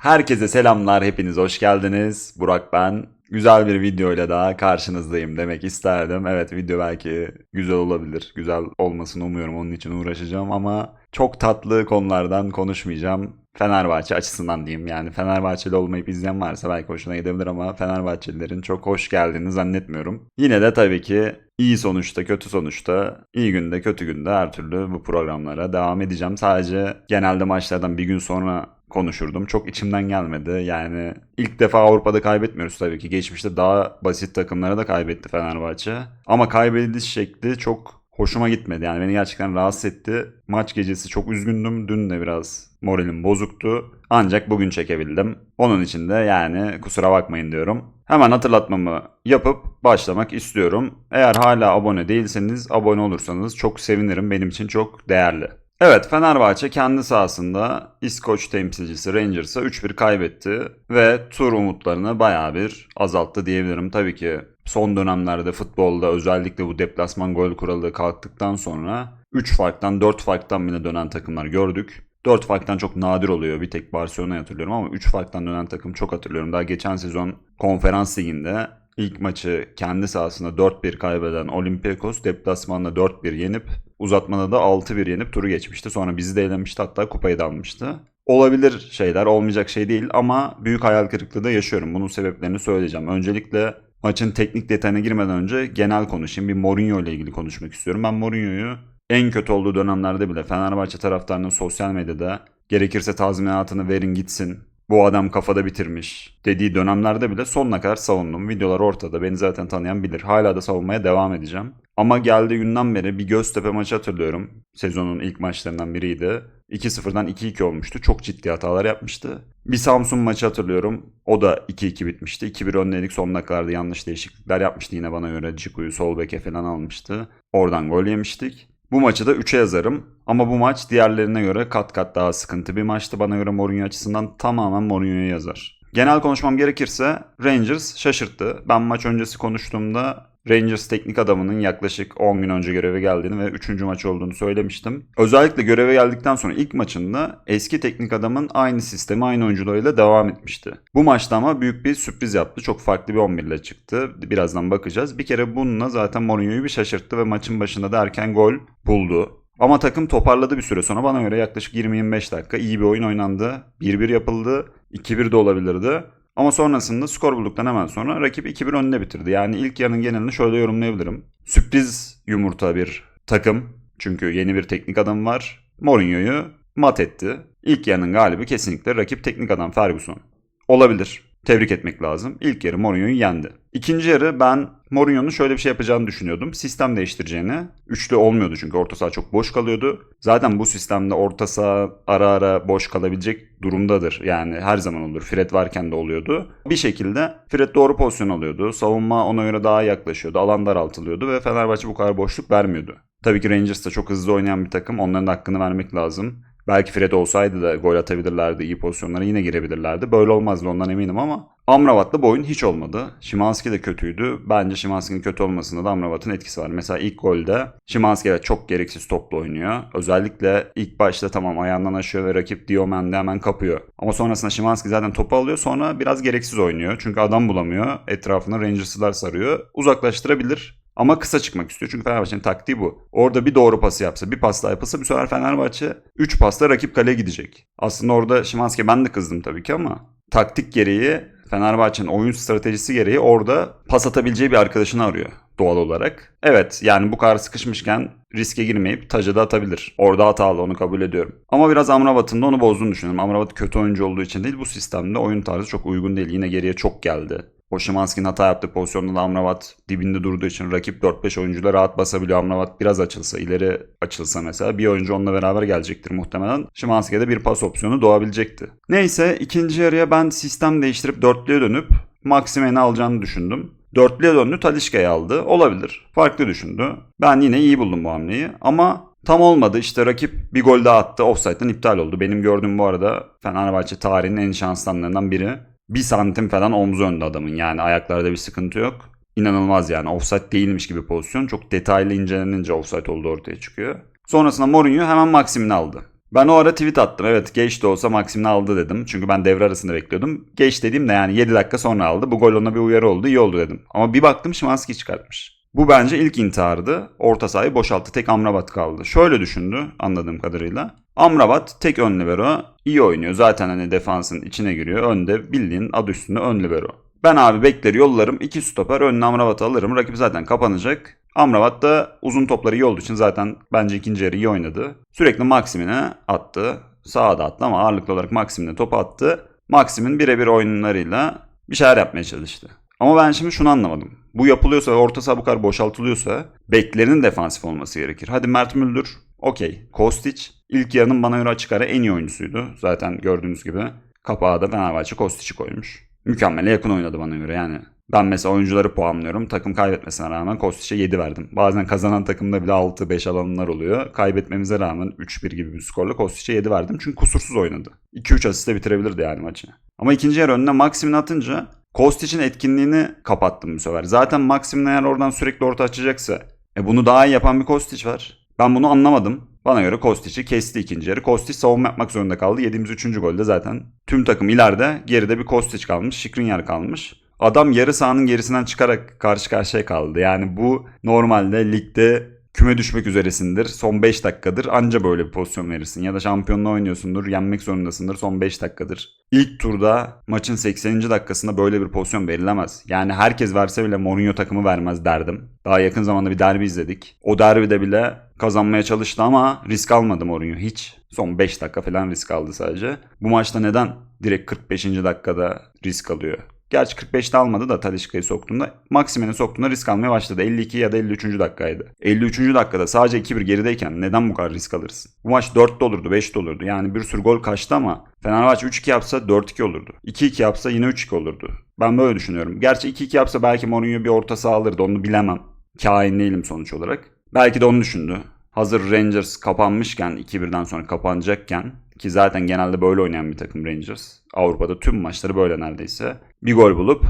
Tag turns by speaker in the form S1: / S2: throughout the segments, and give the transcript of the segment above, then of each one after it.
S1: Herkese selamlar, hepiniz hoş geldiniz. Burak ben. Güzel bir videoyla daha karşınızdayım demek isterdim. Evet video belki güzel olabilir. Güzel olmasını umuyorum onun için uğraşacağım ama çok tatlı konulardan konuşmayacağım. Fenerbahçe açısından diyeyim. Yani Fenerbahçeli olmayıp izleyen varsa belki hoşuna gidebilir ama Fenerbahçelilerin çok hoş geldiğini zannetmiyorum. Yine de tabii ki iyi sonuçta, kötü sonuçta, iyi günde, kötü günde her türlü bu programlara devam edeceğim. Sadece genelde maçlardan bir gün sonra konuşurdum. Çok içimden gelmedi. Yani ilk defa Avrupa'da kaybetmiyoruz tabii ki. Geçmişte daha basit takımlara da kaybetti Fenerbahçe. Ama kaybediliş şekli çok hoşuma gitmedi. Yani beni gerçekten rahatsız etti. Maç gecesi çok üzgündüm. Dün de biraz moralim bozuktu. Ancak bugün çekebildim. Onun için de yani kusura bakmayın diyorum. Hemen hatırlatmamı yapıp başlamak istiyorum. Eğer hala abone değilseniz abone olursanız çok sevinirim. Benim için çok değerli. Evet Fenerbahçe kendi sahasında İskoç temsilcisi Rangers'a 3-1 kaybetti ve tur umutlarını bayağı bir azalttı diyebilirim. Tabii ki son dönemlerde futbolda özellikle bu deplasman gol kuralı kalktıktan sonra 3 farktan 4 farktan bile dönen takımlar gördük. 4 farktan çok nadir oluyor. Bir tek Barcelona'yı hatırlıyorum ama 3 farktan dönen takım çok hatırlıyorum. Daha geçen sezon konferans liginde ilk maçı kendi sahasında 4-1 kaybeden Olympiakos deplasmanda 4-1 yenip uzatmada da 6-1 yenip turu geçmişti. Sonra bizi de elemişti hatta kupayı da almıştı. Olabilir şeyler, olmayacak şey değil ama büyük hayal kırıklığı da yaşıyorum. Bunun sebeplerini söyleyeceğim. Öncelikle maçın teknik detayına girmeden önce genel konuşayım. Bir Mourinho ile ilgili konuşmak istiyorum. Ben Mourinho'yu en kötü olduğu dönemlerde bile Fenerbahçe taraftarının sosyal medyada gerekirse tazminatını verin gitsin. Bu adam kafada bitirmiş dediği dönemlerde bile sonuna kadar savundum. Videolar ortada. Beni zaten tanıyan bilir. Hala da savunmaya devam edeceğim. Ama geldiği günden beri bir Göztepe maçı hatırlıyorum. Sezonun ilk maçlarından biriydi. 2-0'dan 2-2 olmuştu. Çok ciddi hatalar yapmıştı. Bir Samsun maçı hatırlıyorum. O da 2-2 bitmişti. 2-1 önledik son dakikalarda yanlış değişiklikler yapmıştı yine bana göre. Ciku'yu sol beke falan almıştı. Oradan gol yemiştik. Bu maçı da 3'e yazarım. Ama bu maç diğerlerine göre kat kat daha sıkıntı bir maçtı. Bana göre Mourinho açısından tamamen Mourinho'ya yazar. Genel konuşmam gerekirse Rangers şaşırttı. Ben maç öncesi konuştuğumda Rangers teknik adamının yaklaşık 10 gün önce göreve geldiğini ve 3. maç olduğunu söylemiştim. Özellikle göreve geldikten sonra ilk maçında eski teknik adamın aynı sistemi aynı oyuncularıyla devam etmişti. Bu maçta ama büyük bir sürpriz yaptı. Çok farklı bir 11 ile çıktı. Birazdan bakacağız. Bir kere bununla zaten Mourinho'yu bir şaşırttı ve maçın başında da erken gol buldu. Ama takım toparladı bir süre sonra. Bana göre yaklaşık 20-25 dakika iyi bir oyun oynandı. 1-1 yapıldı. 2-1 de olabilirdi. Ama sonrasında skor bulduktan hemen sonra rakip 2-1 önünde bitirdi. Yani ilk yarının genelini şöyle yorumlayabilirim. Sürpriz yumurta bir takım. Çünkü yeni bir teknik adam var. Mourinho'yu mat etti. İlk yarının galibi kesinlikle rakip teknik adam Ferguson. Olabilir. Tebrik etmek lazım. İlk yarı Mourinho'yu yendi. İkinci yarı ben Mourinho'nun şöyle bir şey yapacağını düşünüyordum. Sistem değiştireceğini. Üçlü olmuyordu çünkü orta saha çok boş kalıyordu. Zaten bu sistemde orta saha ara ara boş kalabilecek durumdadır. Yani her zaman olur. Fred varken de oluyordu. Bir şekilde Fred doğru pozisyon alıyordu. Savunma ona göre daha yaklaşıyordu. Alan daraltılıyordu ve Fenerbahçe bu kadar boşluk vermiyordu. Tabii ki Rangers da çok hızlı oynayan bir takım. Onların da hakkını vermek lazım. Belki Fred olsaydı da gol atabilirlerdi, iyi pozisyonlara yine girebilirlerdi. Böyle olmazdı ondan eminim ama Amrabat'la bu oyun hiç olmadı. Şimanski de kötüydü. Bence Şimanski'nin kötü olmasında da Amrabat'ın etkisi var. Mesela ilk golde Şimanski çok gereksiz topla oynuyor. Özellikle ilk başta tamam ayağından aşıyor ve rakip Diomen'de hemen kapıyor. Ama sonrasında Şimanski zaten topu alıyor sonra biraz gereksiz oynuyor. Çünkü adam bulamıyor. Etrafına Rangers'lar sarıyor. Uzaklaştırabilir. Ama kısa çıkmak istiyor. Çünkü Fenerbahçe'nin taktiği bu. Orada bir doğru pası yapsa, bir pas daha yapılsa bir sefer Fenerbahçe 3 pasla rakip kaleye gidecek. Aslında orada Şimanski'ye ben de kızdım tabii ki ama taktik gereği Fenerbahçe'nin oyun stratejisi gereği orada pas atabileceği bir arkadaşını arıyor doğal olarak. Evet yani bu kadar sıkışmışken riske girmeyip taca da atabilir. Orada hatalı onu kabul ediyorum. Ama biraz Amrabat'ın da onu bozduğunu düşünüyorum. Amrabat kötü oyuncu olduğu için değil bu sistemde oyun tarzı çok uygun değil. Yine geriye çok geldi. O Şimanski'nin hata yaptığı pozisyonda da Amrabat dibinde durduğu için rakip 4-5 oyuncuyla rahat basabiliyor. Amrabat biraz açılsa, ileri açılsa mesela bir oyuncu onunla beraber gelecektir muhtemelen. Şimanski'ye de bir pas opsiyonu doğabilecekti. Neyse ikinci yarıya ben sistem değiştirip dörtlüye dönüp Maximen'i alacağını düşündüm. Dörtlüye döndü Talişka'yı aldı. Olabilir. Farklı düşündü. Ben yine iyi buldum bu hamleyi. Ama Tam olmadı işte rakip bir gol daha attı. Offside'den iptal oldu. Benim gördüğüm bu arada Fenerbahçe tarihinin en şanslı anlarından biri bir santim falan omzu önde adamın. Yani ayaklarda bir sıkıntı yok. İnanılmaz yani offside değilmiş gibi pozisyon. Çok detaylı incelenince offside olduğu ortaya çıkıyor. Sonrasında Mourinho hemen Maxim'ini aldı. Ben o ara tweet attım. Evet geç de olsa Maxim'ini aldı dedim. Çünkü ben devre arasında bekliyordum. Geç dediğim de yani 7 dakika sonra aldı. Bu gol ona bir uyarı oldu. iyi oldu dedim. Ama bir baktım Şimanski çıkartmış. Bu bence ilk intihardı. Orta sahayı boşalttı. Tek Amrabat kaldı. Şöyle düşündü anladığım kadarıyla. Amrabat tek ön libero iyi oynuyor. Zaten hani defansın içine giriyor. Önde bildiğin adı üstünde ön libero. Ben abi bekleri yollarım. iki stoper önüne Amrabat'ı alırım. Rakip zaten kapanacak. Amrabat da uzun topları iyi olduğu için zaten bence ikinci yarı iyi oynadı. Sürekli Maxim'ine attı. Sağa da attı ama ağırlıklı olarak Maxim'ine topu attı. Maxim'in birebir oyunlarıyla bir şeyler yapmaya çalıştı. Ama ben şimdi şunu anlamadım. Bu yapılıyorsa ve orta saha bu kadar boşaltılıyorsa beklerinin defansif olması gerekir. Hadi Mert Müldür okey. Kostić ilk yarının bana göre açık ara en iyi oyuncusuydu. Zaten gördüğünüz gibi kapağı da Fenerbahçe Kostić'i koymuş. Mükemmele yakın oynadı bana göre yani. Ben mesela oyuncuları puanlıyorum. Takım kaybetmesine rağmen Kostić'e 7 verdim. Bazen kazanan takımda bile 6-5 alanlar oluyor. Kaybetmemize rağmen 3-1 gibi bir skorla Kostić'e 7 verdim. Çünkü kusursuz oynadı. 2-3 asiste bitirebilirdi yani maçı. Ama ikinci yarı önüne Maxim'ini atınca Kostić'in etkinliğini kapattım bu sefer. Zaten Maxim'in eğer oradan sürekli orta açacaksa e bunu daha iyi yapan bir Kostić var. Ben bunu anlamadım. Bana göre Kostić'i kesti ikinci yarı. Kostić savunma yapmak zorunda kaldı. Yediğimiz üçüncü golde zaten tüm takım ileride. Geride bir Kostić kalmış. Şikrinyar kalmış. Adam yarı sahanın gerisinden çıkarak karşı karşıya kaldı. Yani bu normalde ligde küme düşmek üzeresindir. Son 5 dakikadır anca böyle bir pozisyon verirsin. Ya da şampiyonla oynuyorsundur, yenmek zorundasındır son 5 dakikadır. İlk turda maçın 80. dakikasında böyle bir pozisyon verilemez. Yani herkes verse bile Mourinho takımı vermez derdim. Daha yakın zamanda bir derbi izledik. O derbide bile kazanmaya çalıştı ama risk almadı Mourinho hiç. Son 5 dakika falan risk aldı sadece. Bu maçta neden direkt 45. dakikada risk alıyor? Gerçi 45'te almadı da Talişka'yı soktuğunda Maximen'i soktuğunda risk almaya başladı. 52 ya da 53. dakikaydı. 53. dakikada sadece 2-1 gerideyken neden bu kadar risk alırsın? Bu maç 4'te olurdu 5'te olurdu. Yani bir sürü gol kaçtı ama Fenerbahçe 3-2 yapsa 4-2 olurdu. 2-2 yapsa yine 3-2 olurdu. Ben böyle düşünüyorum. Gerçi 2-2 yapsa belki Mourinho bir orta saha onu bilemem. Kain değilim sonuç olarak. Belki de onu düşündü. Hazır Rangers kapanmışken 2-1'den sonra kapanacakken ki zaten genelde böyle oynayan bir takım Rangers. Avrupa'da tüm maçları böyle neredeyse. Bir gol bulup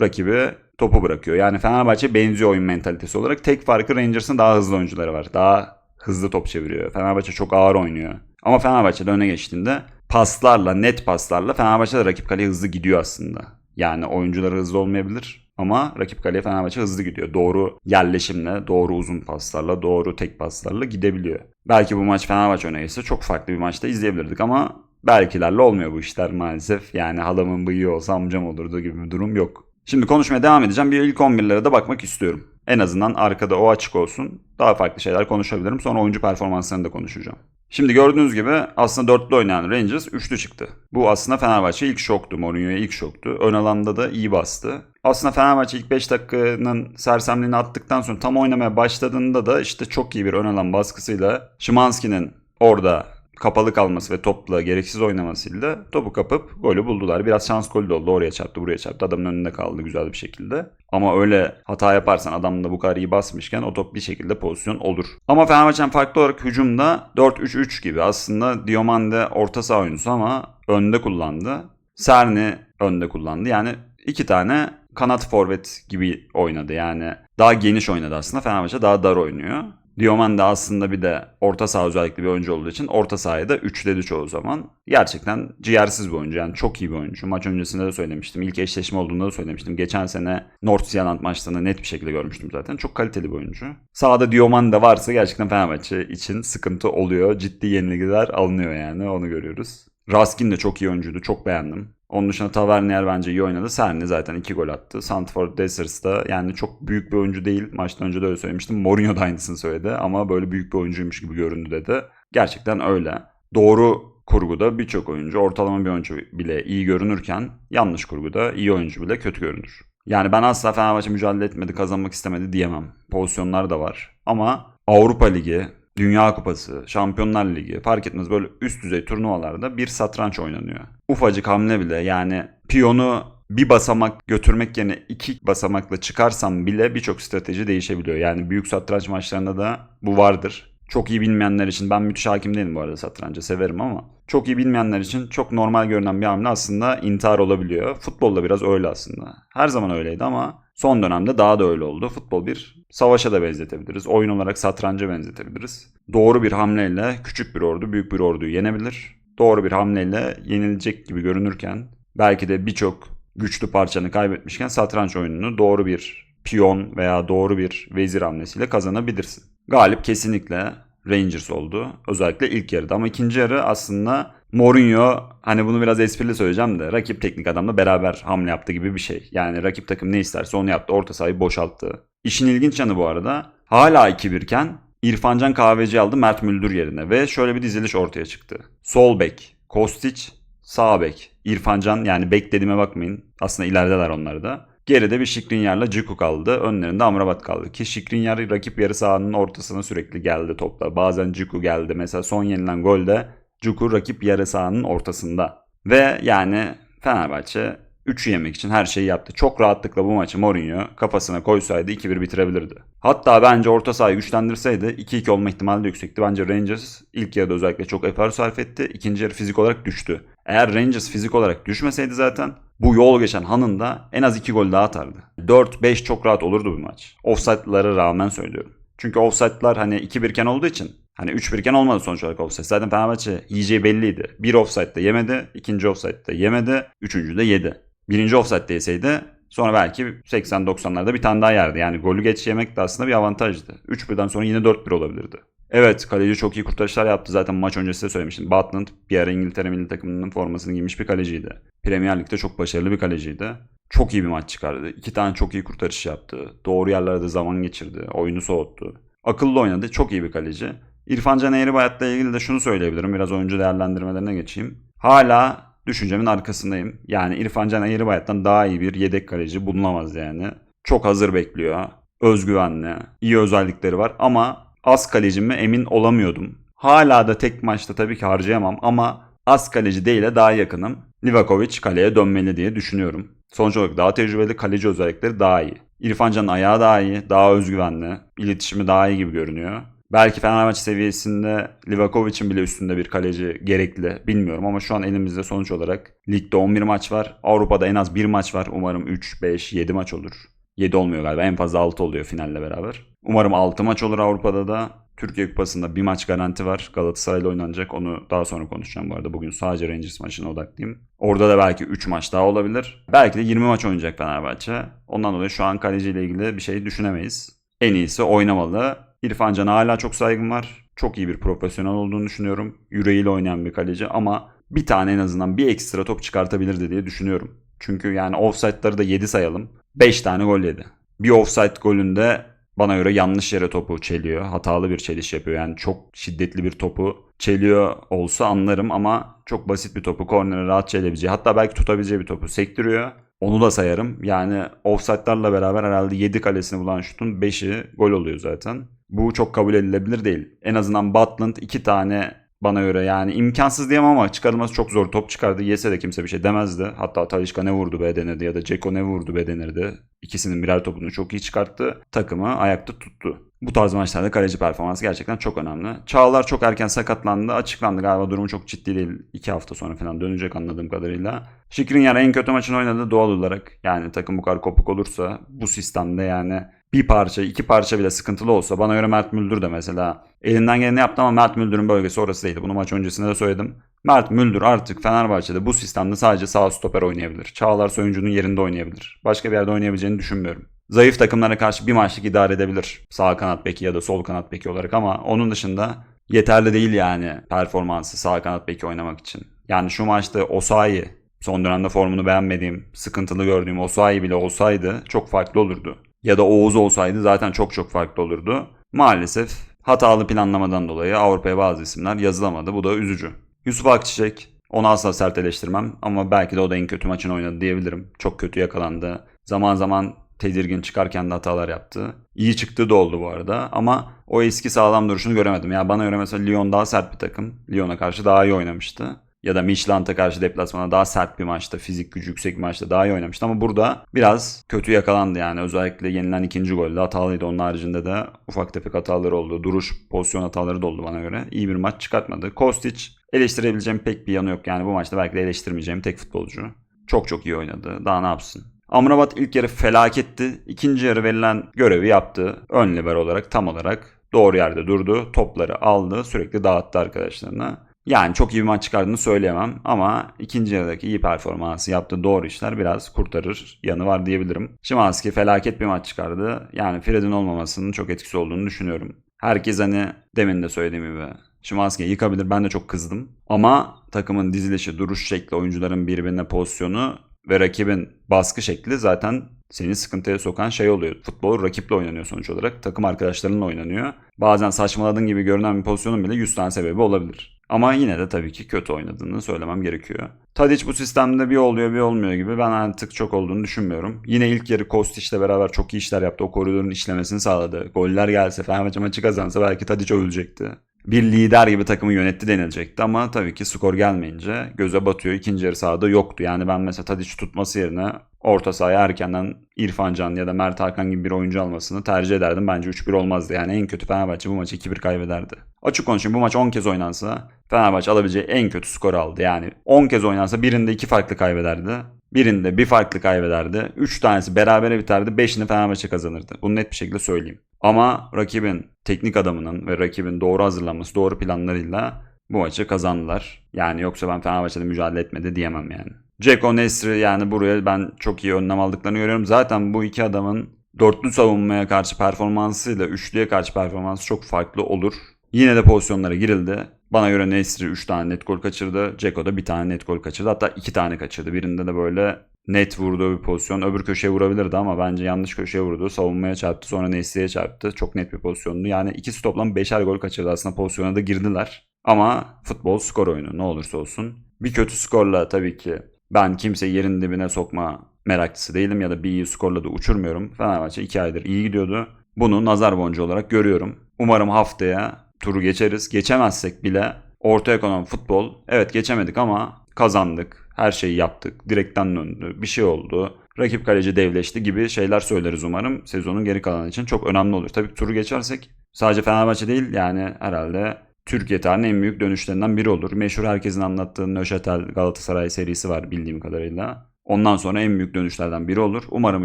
S1: rakibi topu bırakıyor. Yani Fenerbahçe benziyor oyun mentalitesi olarak. Tek farkı Rangers'ın daha hızlı oyuncuları var. Daha hızlı top çeviriyor. Fenerbahçe çok ağır oynuyor. Ama Fenerbahçe'de öne geçtiğinde paslarla, net paslarla Fenerbahçe de rakip kaleye hızlı gidiyor aslında. Yani oyuncuları hızlı olmayabilir ama rakip kaleye Fenerbahçe hızlı gidiyor. Doğru yerleşimle, doğru uzun paslarla, doğru tek paslarla gidebiliyor. Belki bu maç Fenerbahçe öne geçse çok farklı bir maçta izleyebilirdik ama belkilerle olmuyor bu işler maalesef. Yani halamın bıyığı olsa amcam olurdu gibi bir durum yok. Şimdi konuşmaya devam edeceğim. Bir ilk 11'lere de bakmak istiyorum. En azından arkada o açık olsun. Daha farklı şeyler konuşabilirim. Sonra oyuncu performanslarını da konuşacağım. Şimdi gördüğünüz gibi aslında dörtlü oynayan Rangers üçlü çıktı. Bu aslında Fenerbahçe ilk şoktu. Mourinho'ya ilk şoktu. Ön alanda da iyi bastı. Aslında Fenerbahçe ilk 5 dakikanın sersemliğini attıktan sonra tam oynamaya başladığında da işte çok iyi bir ön alan baskısıyla Şimanski'nin orada kapalı kalması ve topla gereksiz oynamasıyla topu kapıp golü buldular. Biraz şans golü de oldu. Oraya çarptı, buraya çarptı. Adamın önünde kaldı güzel bir şekilde. Ama öyle hata yaparsan adam da bu kadar iyi basmışken o top bir şekilde pozisyon olur. Ama Fenerbahçe'nin farklı olarak hücumda 4-3-3 gibi aslında Diomande orta saha oyuncusu ama önde kullandı. Serni önde kullandı. Yani iki tane kanat forvet gibi oynadı. Yani daha geniş oynadı aslında. Fenerbahçe daha dar oynuyor. Dioman da aslında bir de orta saha özellikle bir oyuncu olduğu için orta sahaya da üçledi çoğu zaman. Gerçekten ciğersiz bir oyuncu yani çok iyi bir oyuncu. Maç öncesinde de söylemiştim. İlk eşleşme olduğunda da söylemiştim. Geçen sene North Zealand maçlarında net bir şekilde görmüştüm zaten. Çok kaliteli bir oyuncu. Sağda Dioman da varsa gerçekten Fenerbahçe için sıkıntı oluyor. Ciddi yenilgiler alınıyor yani onu görüyoruz. Raskin de çok iyi oyuncuydu. Çok beğendim. Onun dışında Tavernier bence iyi oynadı. Serni zaten 2 gol attı. Santford Desers da yani çok büyük bir oyuncu değil. Maçtan önce de öyle söylemiştim. Mourinho da aynısını söyledi ama böyle büyük bir oyuncuymuş gibi göründü dedi. Gerçekten öyle. Doğru kurguda birçok oyuncu ortalama bir oyuncu bile iyi görünürken yanlış kurguda iyi oyuncu bile kötü görünür. Yani ben asla Fenerbahçe mücadele etmedi, kazanmak istemedi diyemem. Pozisyonlar da var. Ama Avrupa Ligi, Dünya Kupası, Şampiyonlar Ligi fark etmez böyle üst düzey turnuvalarda bir satranç oynanıyor. Ufacık hamle bile yani piyonu bir basamak götürmek yerine iki basamakla çıkarsam bile birçok strateji değişebiliyor. Yani büyük satranç maçlarında da bu vardır. Çok iyi bilmeyenler için ben müthiş hakim değilim bu arada satranca severim ama çok iyi bilmeyenler için çok normal görünen bir hamle aslında intihar olabiliyor. Futbolda biraz öyle aslında. Her zaman öyleydi ama Son dönemde daha da öyle oldu. Futbol bir savaşa da benzetebiliriz. Oyun olarak satranca benzetebiliriz. Doğru bir hamleyle küçük bir ordu büyük bir orduyu yenebilir. Doğru bir hamleyle yenilecek gibi görünürken belki de birçok güçlü parçanı kaybetmişken satranç oyununu doğru bir piyon veya doğru bir vezir hamlesiyle kazanabilirsin. Galip kesinlikle Rangers oldu. Özellikle ilk yarıda ama ikinci yarı aslında Mourinho hani bunu biraz esprili söyleyeceğim de rakip teknik adamla beraber hamle yaptı gibi bir şey. Yani rakip takım ne isterse onu yaptı. Orta sahayı boşalttı. İşin ilginç yanı bu arada hala 2-1 iken İrfancan Kahveci aldı Mert Müldür yerine ve şöyle bir diziliş ortaya çıktı. Sol bek Kostić, sağ bek İrfancan yani bek dediğime bakmayın. Aslında ilerideler onlar da. Geride bir Şikrinyar'la Ciku kaldı. Önlerinde Amrabat kaldı. Ki Şikrinyar rakip yarı sahanın ortasına sürekli geldi topla. Bazen Ciku geldi. Mesela son yenilen golde Ciku rakip yarı sahanın ortasında. Ve yani Fenerbahçe 3'ü yemek için her şeyi yaptı. Çok rahatlıkla bu maçı Mourinho kafasına koysaydı 2-1 bitirebilirdi. Hatta bence orta sahayı güçlendirseydi 2-2 olma ihtimali de yüksekti. Bence Rangers ilk yarıda özellikle çok efor sarf etti. İkinci yarı fizik olarak düştü. Eğer Rangers fizik olarak düşmeseydi zaten bu yol geçen Han'ın da en az 2 gol daha atardı. 4-5 çok rahat olurdu bu maç. Offside'lara rağmen söylüyorum. Çünkü offside'lar hani 2-1 iken olduğu için Hani 3-1 iken olmadı sonuç olarak offside. Zaten Fenerbahçe yiyeceği belliydi. Bir offside'da yemedi, ikinci offside'da yemedi, üçüncü de yedi. Birinci offside'da yeseydi sonra belki 80-90'larda bir tane daha yerdi. Yani golü geç yemek de aslında bir avantajdı. 3-1'den sonra yine 4-1 olabilirdi. Evet kaleci çok iyi kurtarışlar yaptı. Zaten maç öncesi de söylemiştim. Butland bir ara İngiltere milli takımının formasını giymiş bir kaleciydi. Premier Lig'de çok başarılı bir kaleciydi. Çok iyi bir maç çıkardı. İki tane çok iyi kurtarış yaptı. Doğru yerlerde zaman geçirdi. Oyunu soğuttu. Akıllı oynadı. Çok iyi bir kaleci. İrfan Can Eğribayat'la ilgili de şunu söyleyebilirim. Biraz oyuncu değerlendirmelerine geçeyim. Hala düşüncemin arkasındayım. Yani İrfan Can Eğribayat'tan daha iyi bir yedek kaleci bulunamaz yani. Çok hazır bekliyor. Özgüvenli. iyi özellikleri var ama az kaleci mi emin olamıyordum. Hala da tek maçta tabii ki harcayamam ama az kaleci değil de daha yakınım. Livakovic kaleye dönmeli diye düşünüyorum. Sonuç olarak daha tecrübeli kaleci özellikleri daha iyi. İrfan Can'ın ayağı daha iyi, daha özgüvenli, iletişimi daha iyi gibi görünüyor. Belki Fenerbahçe seviyesinde Livakovic'in bile üstünde bir kaleci gerekli bilmiyorum ama şu an elimizde sonuç olarak ligde 11 maç var. Avrupa'da en az 1 maç var. Umarım 3, 5, 7 maç olur. 7 olmuyor galiba. En fazla 6 oluyor finalle beraber. Umarım 6 maç olur Avrupa'da da. Türkiye Kupası'nda bir maç garanti var. Galatasaray'la oynanacak. Onu daha sonra konuşacağım bu arada. Bugün sadece Rangers maçına odaklıyım. Orada da belki 3 maç daha olabilir. Belki de 20 maç oynayacak Fenerbahçe. Ondan dolayı şu an kaleciyle ilgili bir şey düşünemeyiz. En iyisi oynamalı. İrfan Can'a hala çok saygım var. Çok iyi bir profesyonel olduğunu düşünüyorum. Yüreğiyle oynayan bir kaleci ama bir tane en azından bir ekstra top çıkartabilirdi diye düşünüyorum. Çünkü yani offside'ları da 7 sayalım. 5 tane gol yedi. Bir offside golünde bana göre yanlış yere topu çeliyor. Hatalı bir çeliş yapıyor. Yani çok şiddetli bir topu çeliyor olsa anlarım ama çok basit bir topu kornere rahat çelebileceği hatta belki tutabileceği bir topu sektiriyor. Onu da sayarım. Yani offside'larla beraber herhalde 7 kalesini bulan şutun 5'i gol oluyor zaten. Bu çok kabul edilebilir değil. En azından Butland 2 tane bana göre yani imkansız diyemem ama çıkarılması çok zor. Top çıkardı yese de kimse bir şey demezdi. Hatta Talişka ne vurdu be denirdi ya da Ceko ne vurdu be denirdi. İkisinin birer topunu çok iyi çıkarttı. Takımı ayakta tuttu. Bu tarz maçlarda kaleci performansı gerçekten çok önemli. Çağlar çok erken sakatlandı. Açıklandı galiba durumu çok ciddi değil. 2 hafta sonra falan dönecek anladığım kadarıyla. Şikrinyar en kötü maçını oynadı doğal olarak. Yani takım bu kadar kopuk olursa bu sistemde yani bir parça, iki parça bile sıkıntılı olsa bana göre Mert Müldür de mesela elinden geleni yaptı ama Mert Müldür'ün bölgesi orası değildi. Bunu maç öncesinde de söyledim. Mert Müldür artık Fenerbahçe'de bu sistemde sadece sağ stoper oynayabilir. Çağlar Soyuncu'nun yerinde oynayabilir. Başka bir yerde oynayabileceğini düşünmüyorum. Zayıf takımlara karşı bir maçlık idare edebilir. Sağ kanat beki ya da sol kanat beki olarak ama onun dışında yeterli değil yani performansı sağ kanat beki oynamak için. Yani şu maçta Osayi son dönemde formunu beğenmediğim, sıkıntılı gördüğüm Osayi bile olsaydı çok farklı olurdu ya da Oğuz olsaydı zaten çok çok farklı olurdu. Maalesef hatalı planlamadan dolayı Avrupa'ya bazı isimler yazılamadı. Bu da üzücü. Yusuf Akçiçek onu asla sert eleştirmem ama belki de o da en kötü maçını oynadı diyebilirim. Çok kötü yakalandı. Zaman zaman tedirgin çıkarken de hatalar yaptı. İyi çıktığı da oldu bu arada ama o eski sağlam duruşunu göremedim. Ya bana göre mesela Lyon daha sert bir takım. Lyon'a karşı daha iyi oynamıştı ya da Michelant'a karşı deplasmana daha sert bir maçta, fizik gücü yüksek bir maçta daha iyi oynamıştı ama burada biraz kötü yakalandı yani. Özellikle yenilen ikinci golde hatalıydı. Onun haricinde de ufak tefek hataları oldu. Duruş, pozisyon hataları da oldu bana göre. İyi bir maç çıkartmadı. Kostic eleştirebileceğim pek bir yanı yok. Yani bu maçta belki de eleştirmeyeceğim tek futbolcu. Çok çok iyi oynadı. Daha ne yapsın? Amrabat ilk yarı felaketti. İkinci yarı verilen görevi yaptı. Ön libero olarak tam olarak doğru yerde durdu. Topları aldı. Sürekli dağıttı arkadaşlarına. Yani çok iyi bir maç çıkardığını söyleyemem ama ikinci yarıdaki iyi performansı yaptığı doğru işler biraz kurtarır yanı var diyebilirim. Şimanski felaket bir maç çıkardı. Yani Fred'in olmamasının çok etkisi olduğunu düşünüyorum. Herkes hani demin de söylediğim gibi Şimanski'yi yıkabilir. Ben de çok kızdım. Ama takımın dizilişi, duruş şekli, oyuncuların birbirine pozisyonu ve rakibin baskı şekli zaten seni sıkıntıya sokan şey oluyor. Futbol rakiple oynanıyor sonuç olarak. Takım arkadaşlarınla oynanıyor. Bazen saçmaladığın gibi görünen bir pozisyonun bile 100 tane sebebi olabilir. Ama yine de tabii ki kötü oynadığını söylemem gerekiyor. Tadic bu sistemde bir oluyor bir olmuyor gibi ben artık çok olduğunu düşünmüyorum. Yine ilk yarı Kostic'le beraber çok iyi işler yaptı. O koridorun işlemesini sağladı. Goller gelse Fenerbahçe maçı kazansa belki Tadic ölecekti. Bir lider gibi takımı yönetti denilecekti ama tabii ki skor gelmeyince göze batıyor. İkinci yarı sahada yoktu. Yani ben mesela Tadic tutması yerine orta sahaya erkenden İrfan Can ya da Mert Hakan gibi bir oyuncu almasını tercih ederdim. Bence 3-1 olmazdı. Yani en kötü Fenerbahçe bu maçı 2-1 kaybederdi. Açık konuşayım bu maç 10 kez oynansa Fenerbahçe alabileceği en kötü skor aldı. Yani 10 kez oynansa birinde 2 farklı kaybederdi. Birinde bir farklı kaybederdi. 3 tanesi berabere biterdi. 5'ini Fenerbahçe kazanırdı. Bunu net bir şekilde söyleyeyim. Ama rakibin teknik adamının ve rakibin doğru hazırlanması, doğru planlarıyla bu maçı kazandılar. Yani yoksa ben Fenerbahçe'de mücadele etmedi diyemem yani. Ceko Nesri yani buraya ben çok iyi önlem aldıklarını görüyorum. Zaten bu iki adamın dörtlü savunmaya karşı performansıyla üçlüye karşı performansı çok farklı olur. Yine de pozisyonlara girildi. Bana göre Nesri 3 tane net gol kaçırdı. Ceko da bir tane net gol kaçırdı. Hatta 2 tane kaçırdı. Birinde de böyle net vurduğu bir pozisyon. Öbür köşeye vurabilirdi ama bence yanlış köşeye vurdu. Savunmaya çarptı. Sonra Nesri'ye çarptı. Çok net bir pozisyondu. Yani ikisi toplam 5'er gol kaçırdı. Aslında pozisyona da girdiler. Ama futbol skor oyunu ne olursa olsun. Bir kötü skorla tabii ki ben kimseyi yerin dibine sokma meraklısı değilim ya da bir iyi skorla da uçurmuyorum. Fenerbahçe 2 aydır iyi gidiyordu. Bunu nazar boncuğu olarak görüyorum. Umarım haftaya turu geçeriz. Geçemezsek bile orta ekonomi futbol evet geçemedik ama kazandık. Her şeyi yaptık. Direkten döndü. Bir şey oldu. Rakip kaleci devleşti gibi şeyler söyleriz umarım. Sezonun geri kalanı için çok önemli olur. Tabii turu geçersek sadece Fenerbahçe değil yani herhalde Türkiye tarihinin en büyük dönüşlerinden biri olur. Meşhur herkesin anlattığı Nöşetel Galatasaray serisi var bildiğim kadarıyla. Ondan sonra en büyük dönüşlerden biri olur. Umarım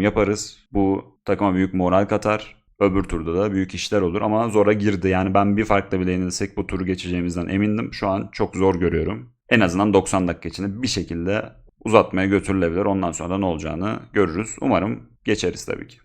S1: yaparız. Bu takıma büyük moral katar. Öbür turda da büyük işler olur ama zora girdi. Yani ben bir farkla bile yenilsek bu turu geçeceğimizden emindim. Şu an çok zor görüyorum. En azından 90 dakika içinde bir şekilde uzatmaya götürülebilir. Ondan sonra da ne olacağını görürüz. Umarım geçeriz tabii ki.